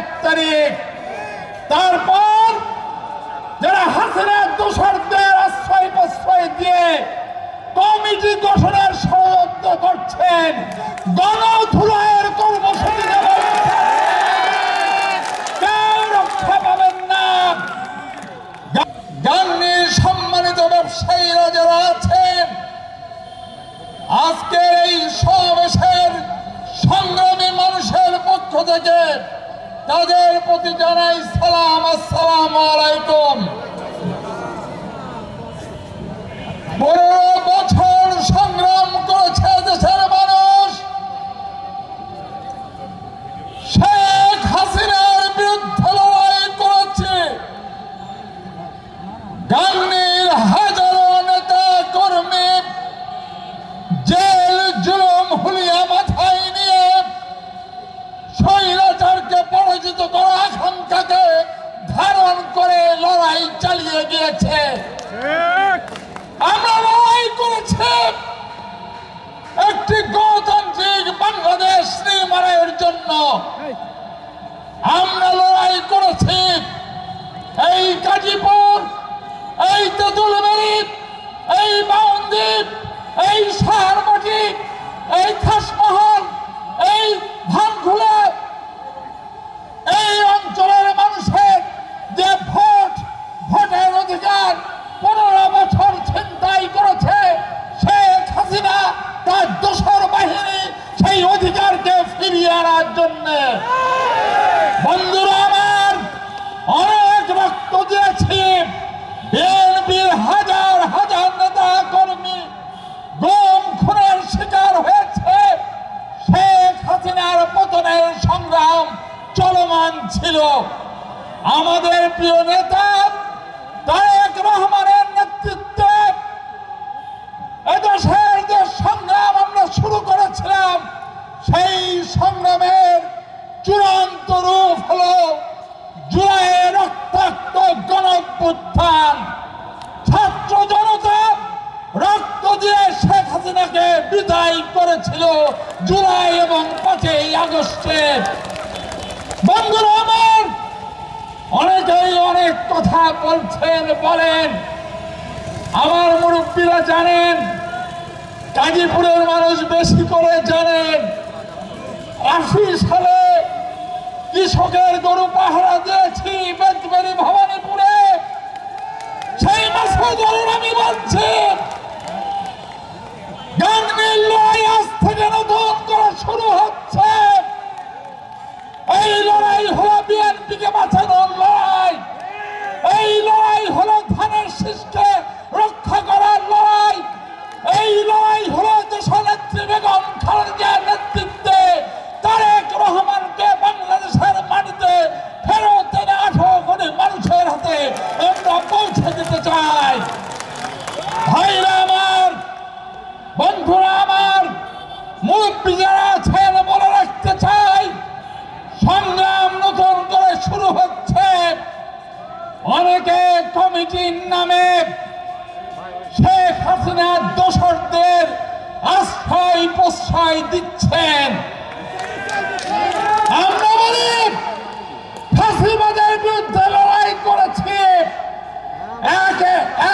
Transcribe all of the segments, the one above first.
এক তারিখ। তারপর যারা হাসিনার দোষরদের আশ্রয় প্রশ্রয় দিয়ে কমিটি গঠনের ষড়যন্ত্র করছেন, গণধুলায়ের কর্মসূচি রক্ষা পাবেন না। গান্ধির সম্মানিত ব্যবসায়ীরা যারা আছেন, আজকের এই সমাবেশের সংগ্রামী মানুষের পক্ষ থেকে তাদের প্রতি জানাই সালাম আসসালাম আলাইকুম। বড় বছর আমরা লড়াই করেছি একটি গণতান্ত্রিক বাংলাদেশ নির্মাণের জন্য। আমরা লড়াই করেছি। এই কাজীপুর এই তেঁতুলবাড়ি এই বাউন্দ্বীপ এই সাহারমাটি এই খাসমহল এই ভানখুলা এই অঞ্চলের মানুষের যে ভোট ভোটের অধিকার পনেরো বছর ছিনতাই করেছে শেখ হাসিনা তার দোসর বাহিনী সেই অধিকারকে ফিরিয়ে আনার জন্যে বন্ধুরা আমার অনেক রক্ত দিয়েছি বিএনপির হাজার হাজার নেতা কর্মী গম খুনের শিকার হয়েছে শেখ হাসিনার পতনের সংগ্রাম চলমান ছিল। আমাদের প্রিয় নেতা তারেক রহমানের নেতৃত্বে এদেশের যে সংগ্রাম আমরা শুরু করেছিলাম, সেই সংগ্রামের চূড়ান্ত রূপ হলো রক্তাক্ত গণপুত্থান ছাত্র জনতা রক্ত দিয়ে শেখ হাসিনাকে বিদায় করেছিল জুলাই এবং পাঁচই আগস্টে। বন্ধুরা আমার, অনেকেই অনেক কথা বলছেন, বলেন। আমার মুরব্বীরা জানেন, গাজীপুরের মানুষ বেশি করে জানেন আশি সালে কৃষকের গরু পাহারা দিয়েছি বেদবেরি ভবানীপুরে। সেই মাসে ধরুন আমি বলছি গাঙ্গের লড়াই আজ থেকে নতুন করে শুরু হচ্ছে। এই লড়াই হলো বিএনপিকে বাঁচানোর লড়াই। এই লড়াই হলো ধানের শীষকে রক্ষা করার লড়াই। এই লড়াই হলো দেশনেত্রী বেগম খালেদার নেতৃত্বে তারেক রহমানকে বাংলাদেশের মাটিতে ফেরত এনে আঠারো কোটি মানুষের হাতে আমরা পৌঁছে দিতে চাই ভাইরা আমার বন্ধুরা আমার মুরব্বী যারা আছেন বলে রাখতে চাই সংগ্রাম নতুন করে শুরু হচ্ছে অনেকে কমিটির নামে শেখ হাসিনার দোসরদের আশ্রয় প্রশ্রয় দিচ্ছেন আমরা বিরুদ্ধে লড়াই এক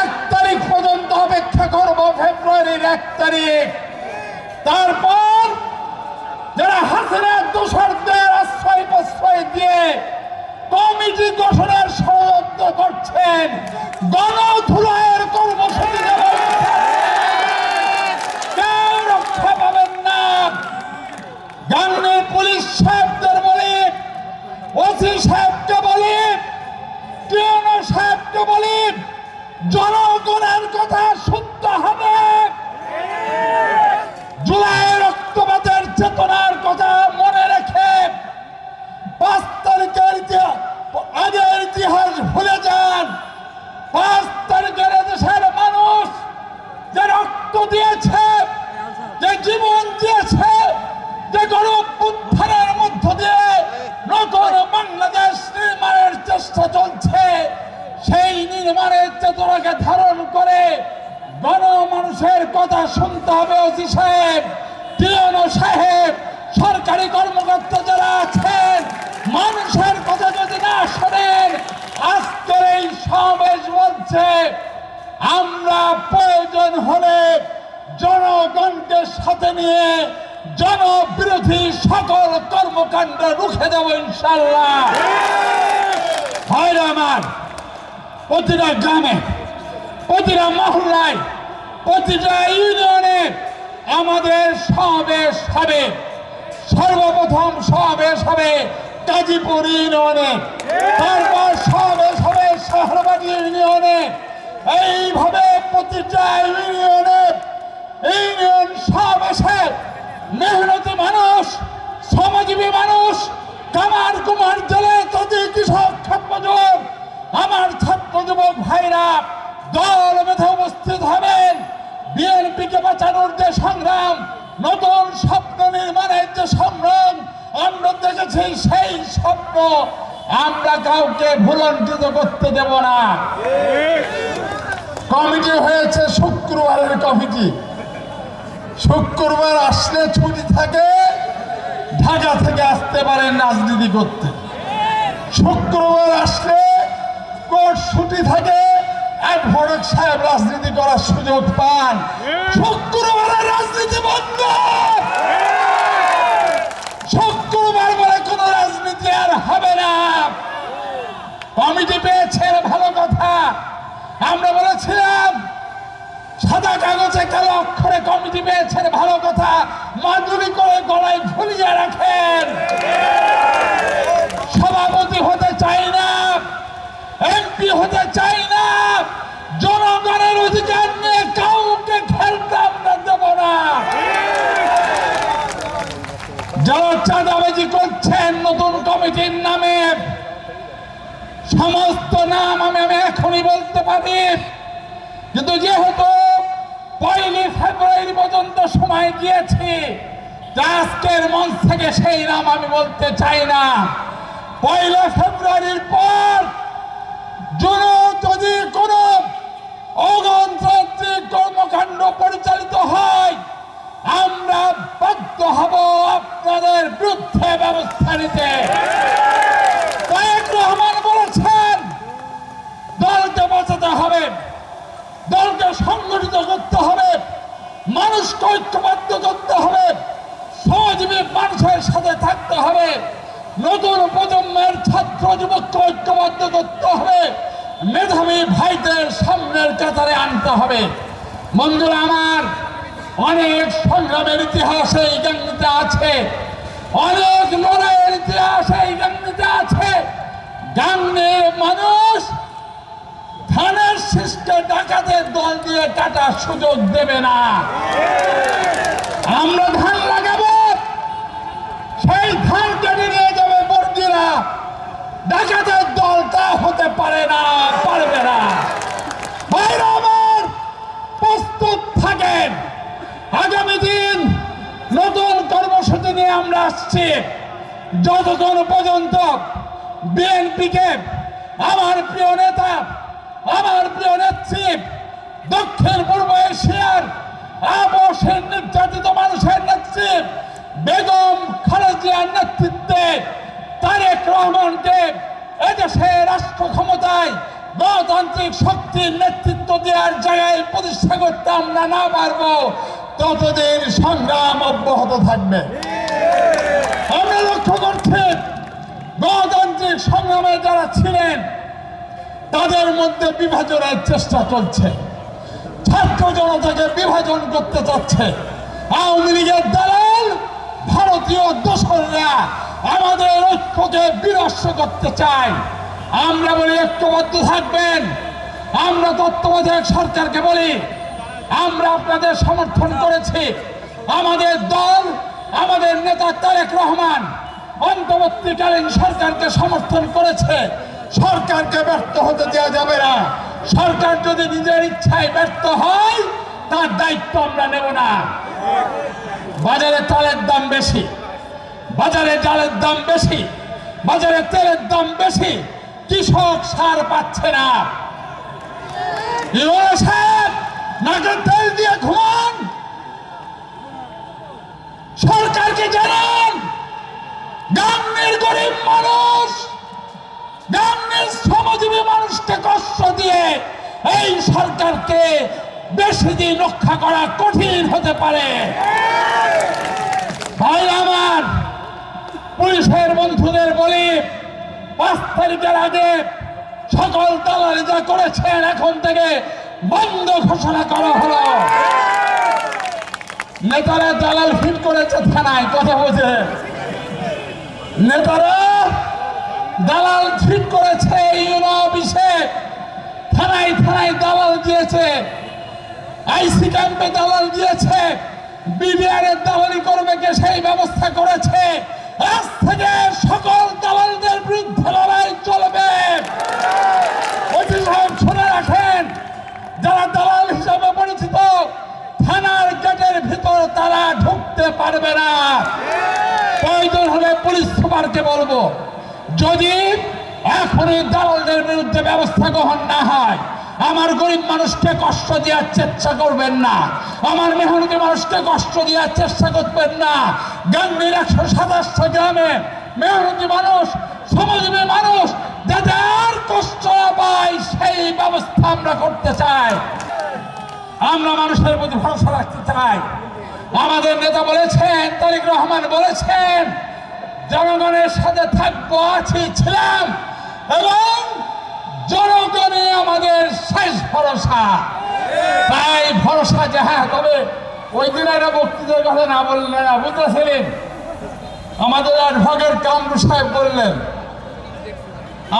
এক তারিখ পর্যন্ত অপেক্ষা করব, ফেব্রুয়ারির এক তারিখ। তারপর যারা আশ্রয় কমিটি ষড়যন্ত্র করছেন, গণধুলায়ের কর্মসূচি রক্ত দিয়েছে, যে জীবন দিয়েছে, যে গণ উত্থানের মধ্য দিয়ে নগর বাংলাদেশ নির্মাণের চেষ্টা চলছে, সেই নির্মাণের চেতনাকে ধারণ করে গণমানুষের কথা শুনতে হবে ওসি সাহেব। তিরন সাহেব, সরকারি কর্মকর্তা যারা আছেন, মানুষের কথা যদি না শোনেন, আজকের এই সমাবেশ বলছে, আমরা প্রয়োজন হলে জনগণকে সাথে নিয়ে জনবিরোধী সকল কর্মকাণ্ড রুখে দেব ইনশাল্লাহ আমার, প্রতিটা গ্রামে, প্রতিটা মহল্লায়, প্রতিটা ইউনিয়নে আমাদের সমাবেশ হবে। সর্বপ্রথম সমাবেশ হবে গাজীপুর ইউনিয়নে। তারপর সমাবেশ হবে শাহরবাদী ইউনিয়নে। এইভাবে প্রতিটা ইউনিয়নে ইউনিয়ন সমাবেশে মেহনতি মানুষ, শ্রমজীবী মানুষ, কামার কুমার জেলে তদি কৃষক ছাত্রযুবক আমার ছাত্র যুবক ভাইরা, দল বেঁধে উপস্থিত হবেন। বিএনপিকে বাঁচানোর যে সংগ্রাম, নতুন স্বপ্ন নির্মাণের যে সংগ্রাম, আমরা দেখেছি সেই স্বপ্ন। আমরা কাউকে ভুলঞ্চিত করতে দেব না। কমিটি হয়েছে শুক্রবারের কমিটি। শুক্রবার আসলে ছুটি থাকে, ঢাকা থেকে আসতে পারেন রাজনীতি করতে। শুক্রবার আসলে কোর্ট ছুটি থাকে, অ্যাডভোকেট সাহেব রাজনীতি করার সুযোগ পান। শুক্রবারে রাজনীতি বন্ধ! শুক্রবার বলে কোন রাজনীতি আর হবে না। কমিটি পেয়েছেন ভালো কথা। আমরা বলেছিলাম, সাদা কাগজে কালো অক্ষরে কমিটি পেয়েছেন ভালো কথা। মাদুরি করে গলায় ঝুলিয়ে রাখেন। সভাপতি হতে চাই না, এমপি হতে চাই না, জনগণের অধিকার নিয়ে কাউকে খেলতে আমরা দেব না। যারা চাঁদাবাজি করছেন নতুন কমিটির নামে সমস্ত নাম আমি আমি এখনই বলতে পারি। কিন্তু যেহেতু পয়লি ফেব্রুয়ারি পর্যন্ত সময় দিয়েছি আজকের মঞ্চ থেকে সেই নাম আমি বলতে চাই না। পয়লা ফেব্রুয়ারির পর জুন যদি কোনো অগণতান্ত্রিক কর্মকাণ্ড পরিচালিত হয়, আমরা বাধ্য হব আপনাদের বিরুদ্ধে ব্যবস্থা নিতে কয়েক রহমান বলেছেন দলকে বাঁচাতে হবে দলকে সংগঠিত করতে হবে মানুষকে ঐক্যবদ্ধ করতে হবে। সহজীবী মানুষের সাথে থাকতে হবে। নতুন প্রজন্মের ছাত্র যুবককে ঐক্যবদ্ধ করতে হবে। মেধাবী ভাইদের সামনের কাতারে আনতে হবে। বন্ধুরা আমার, অনেক সংগ্রামের ইতিহাস এই গাঙ্গিতে আছে। অনেক লড়াইয়ের ইতিহাস এই গাঙ্গিতে আছে। গাঙ্গের মানুষ ধানের শীষকে ডাকাতের দল দিয়ে কাটার সুযোগ দেবে না। আমরা ধান লাগাবো। সেই ধান কেটে নিয়ে যাবে বর্গিরা। ডাকাতের দল তা হতে পারে না, পারবে না। আমার, প্রস্তুত থাকেন। আগামী দিন নতুন কর্মসূচি নিয়ে আমরা আসছি। যতক্ষণ পর্যন্ত বিএনপিকে আমার প্রিয় নেতা আমার প্রিয় নেত্রী দক্ষিণ পূর্ব এশিয়ার আবশের নির্যাতিত মানুষের নেত্রী, বেগম খালেজিয়ার নেতৃত্বে তারেক রহমানকে এদেশে রাষ্ট্র ক্ষমতায় গণতান্ত্রিক শক্তির নেতৃত্ব দেওয়ার জায়গায় প্রতিষ্ঠা করতে আমরা না পারব, ততদিন সংগ্রাম অব্যাহত থাকবে। আমরা লক্ষ্য করছি গণতান্ত্রিক সংগ্রামে যারা ছিলেন তাদের মধ্যে বিভাজনের চেষ্টা চলছে। ছাত্র জনতাকে বিভাজন করতে চাচ্ছে। আওয়ামী লীগের দালাল, ভারতীয় দোসররা আমাদের ঐক্যকে বিনষ্ট করতে চায়। আমরা বলি, ঐক্যবদ্ধ থাকবেন। আমরা তত্ত্বাবধায়ক সরকারকে বলি, আমরা আপনাদের সমর্থন করেছি। আমাদের দল, আমাদের নেতা তারেক রহমান অন্তর্বর্তীকালীন সরকারকে সমর্থন করেছে। সরকারকে ব্যর্থ হতে দেওয়া যাবে না। সরকার যদি নিজের ইচ্ছায় ব্যর্থ হয়, তার দায়িত্ব আমরা নেব না। বাজারে চালের দাম বেশি, বাজারে ডালের দাম বেশি, বাজারে তেলের দাম বেশি, কৃষক সার পাচ্ছে না। নাকের তেল দিয়ে ঘুমান। সরকারকে জানান, গ্রামের গরিব মানুষ শ্রমজীবী মানুষকে কষ্ট দিয়ে এই সরকারকে বেশি দিন রক্ষা করা কঠিন হতে পারে। ভাই আমার, পুলিশের বন্ধুদের বলি, পাঁচ তারিখের আগে সকল দালালি যা করেছেন এখন থেকে বন্ধ ঘোষণা করা হলো। নেতারা দালাল ফিল করেছে থানায়, কথা বোঝে নেতারা দালাল ঠিক করেছে ইউনো অফিসে থানায় থানায় দালাল দিয়েছে। আইসি ক্যাম্পে দালাল দিয়েছে। বিডিআর এর দালালি করবে কে সেই ব্যবস্থা করেছে। আজ থেকে সকল দালালদের বিরুদ্ধে লড়াই চলবে। সাহেব শুনে রাখেন, যারা দালাল হিসাবে পরিচিত, থানার গেটের ভিতর তারা ঢুকতে পারবে না। প্রয়োজন হলে পুলিশ সুপারকে বলব। যদি এখনই দালালদের বিরুদ্ধে ব্যবস্থা গ্রহণ না হয়, আমার গরিব মানুষকে কষ্ট দেওয়ার চেষ্টা করবেন না। আমার মেহনতি মানুষকে কষ্ট দেওয়ার চেষ্টা করবেন না। গান্ধীর একশো সাতাশটা গ্রামে মেহনতি মানুষ, শ্রমজীবী মানুষ যাতে আর কষ্ট পায় সেই ব্যবস্থা আমরা করতে চাই। আমরা মানুষের প্রতি ভরসা রাখতে চাই। আমাদের নেতা বলেছেন, তারিক রহমান বলেছেন জনগণের সাথে থাকব, আছি, ছিলাম, এবং জনগণে আমাদের শেষ ভরসা। তাই ভরসা যাহা তবে ওই দিন একটা বক্তৃতার কথা না বললেন বুঝতেছিলেন আমাদের অ্যাডভোকেট কামরু সাহেব বললেন,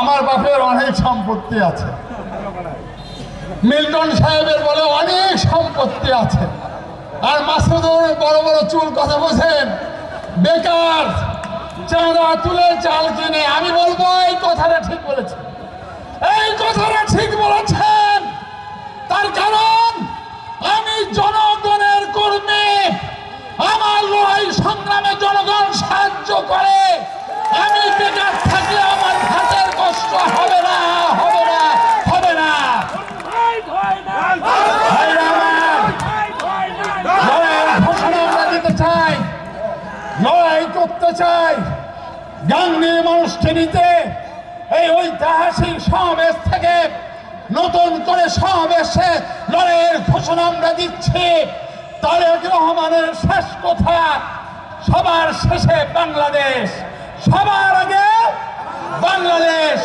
আমার বাপের অনেক সম্পত্তি আছে। মিল্টন সাহেবের বলে, অনেক সম্পত্তি আছে। আর মাসুদুর বড় বড় চুল কথা বোঝেন বেকার। চাঁদা তুলে চাল কিনে, আমি বলব, এই কথাটা ঠিক বলেছেন। এই কথাটা ঠিক বলেছেন। তার কারণ, আমি জনগণের কর্মী আমার লড়াই সংগ্রামে জনগণ সাহায্য করে। আমি বেকার থাকলে আমার হাতের কষ্ট হবে না হবে না হবে না। ঘোষণা দিতে চাই। লড়াই করতে চাই। গাঙ্গের মানুষকে এই ঐতিহাসিক সমাবেশ থেকে নতুন করে সমাবেশে লড়াইয়ের ঘোষণা আমরা দিচ্ছি। তারেক রহমানের শেষ কথা, সবার শেষে বাংলাদেশ, সবার আগে বাংলাদেশ।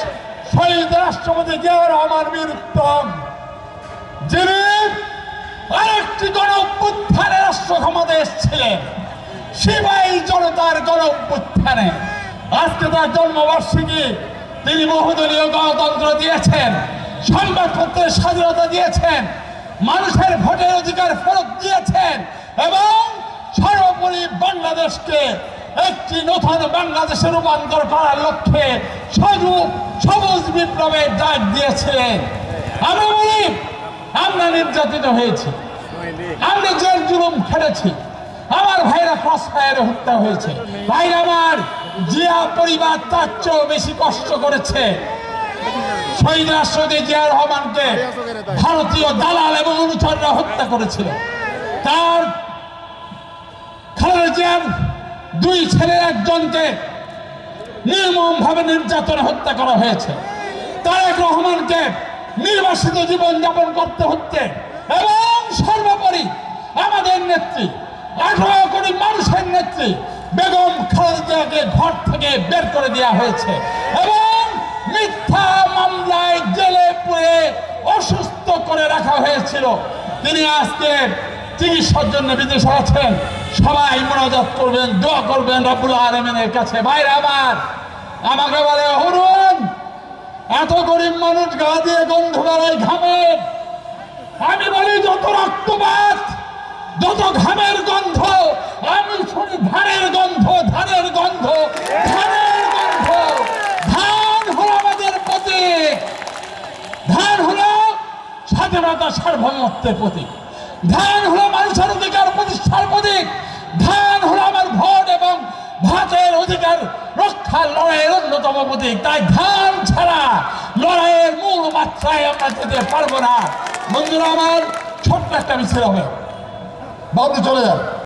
শহীদ রাষ্ট্রপতি জিয়াউর রহমান বীর উত্তম, যিনি আরেকটি গণ অভ্যুত্থানে রাষ্ট্র ক্ষমতা এসেছিলেন, সিপাহী জনতার গণ অভ্যুত্থানে আজকে তার জন্মবার্ষিকী তিনি বহুদলীয় গণতন্ত্র দিয়েছেন, সংবাদপত্রের স্বাধীনতা দিয়েছেন, মানুষের ভোটের অধিকার ফেরত দিয়েছেন এবং সর্বোপরি বাংলাদেশকে একটি নতুন বাংলাদেশে রূপান্তর করার লক্ষ্যে সবুজ সবুজ বিপ্লবের ডাক দিয়েছিলেন। আমি বলি, আমরা নির্যাতিত হয়েছি। আমরা জেল জুলুম খেলেছি আমার ভাইরা ক্রস ফায়ারে হত্যা হয়েছে। ভাইরা আমার জিয়া পরিবার তার চেয়েও বেশি কষ্ট করেছে। শহীদ রাষ্ট্রপতি জিয়া রহমানকে ভারতীয় দালাল এবং অনুচররা হত্যা করেছিল। তার খালেদা জিয়ার দুই ছেলের একজনকে নির্মম ভাবে নির্যাতনে হত্যা করা হয়েছে। তারেক রহমানকে নির্বাসিত জীবন যাপন করতে হচ্ছে এবং সর্বোপরি আমাদের নেত্রী, আঠারো কোটি মানুষের নেত্রী বেগম খালেদাকে ঘর থেকে বের করে দেওয়া হয়েছে এবং মিথ্যা মামলায় জেলে পুরে অসুস্থ করে রাখা হয়েছিল। তিনি আজকে চিকিৎসার জন্য বিদেশে আছেন। সবাই মনোজাত করবেন, দোয়া করবেন রব্বুল আলমিনের কাছে। বাইরে আমার, আমাকে বলে, হরুন, এত গরিব মানুষ গা দিয়ে গন্ধ বেড়ায় ঘামের আমি বলি, যত রক্তপাত যত ঘামের গন্ধ, আমি শুনি ধানের গন্ধ ধানের গন্ধ ধানের গন্ধ। ধান হলো আমাদের প্রতীক। ধান হলো স্বাধীনতা সার্বভৌমত্বের প্রতীক। ধান হলো মানুষের অধিকার প্রতিষ্ঠার প্রতীক। ধান হলো আমার ভোট এবং ভাতের অধিকার রক্ষার লড়াইয়ের অন্যতম প্রতীক। তাই ধান ছাড়া লড়াইয়ের মূল মাত্রায় আমরা যেতে পারব না। বন্ধুরা, আমার ছোট্ট একটা মিছিল হবে। বাবু চলে যান।